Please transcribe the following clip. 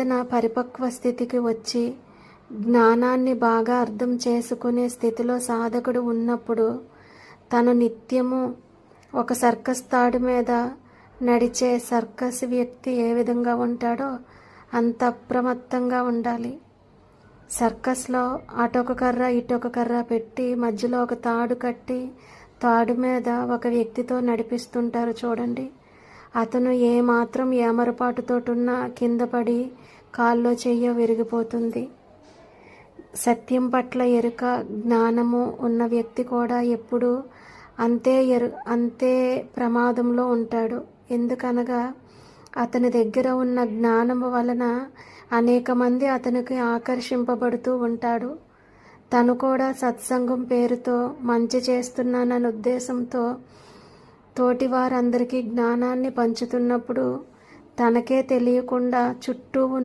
సాధన పరిపక్వ స్థితికి వచ్చి జ్ఞానాన్ని బాగా అర్థం చేసుకునే స్థితిలో సాధకుడు ఉన్నప్పుడు తను నిత్యము ఒక సర్కస్ తాడు మీద నడిచే సర్కస్ వ్యక్తి ఏ విధంగా ఉంటాడో అంత అప్రమత్తంగా ఉండాలి. సర్కస్లో అటొక కర్ర ఇటొక కర్ర పెట్టి మధ్యలో ఒక తాడు కట్టి తాడు మీద ఒక వ్యక్తితో నడిపిస్తుంటారు చూడండి. అతను ఏ మాత్రం ఏమరపాటుతోటున్నా కింద పడి కాల్లో చెయ్యో విరిగిపోతుంది. సత్యం పట్ల ఎరుక జ్ఞానము ఉన్న వ్యక్తి కూడా ఎప్పుడూ అంతే ఎరు అంతే ప్రమాదంలో ఉంటాడు. ఎందుకనగా అతని దగ్గర ఉన్న జ్ఞానము వలన అనేక మంది అతనికి ఆకర్షింపబడుతూ ఉంటాడు. తను కూడా సత్సంగం పేరుతో మంచి చేస్తున్నానన్న ఉద్దేశంతో తోటి వారందరికీ జ్ఞానాన్ని పంచుతున్నప్పుడు తనకే తెలియకుండా చుట్టూ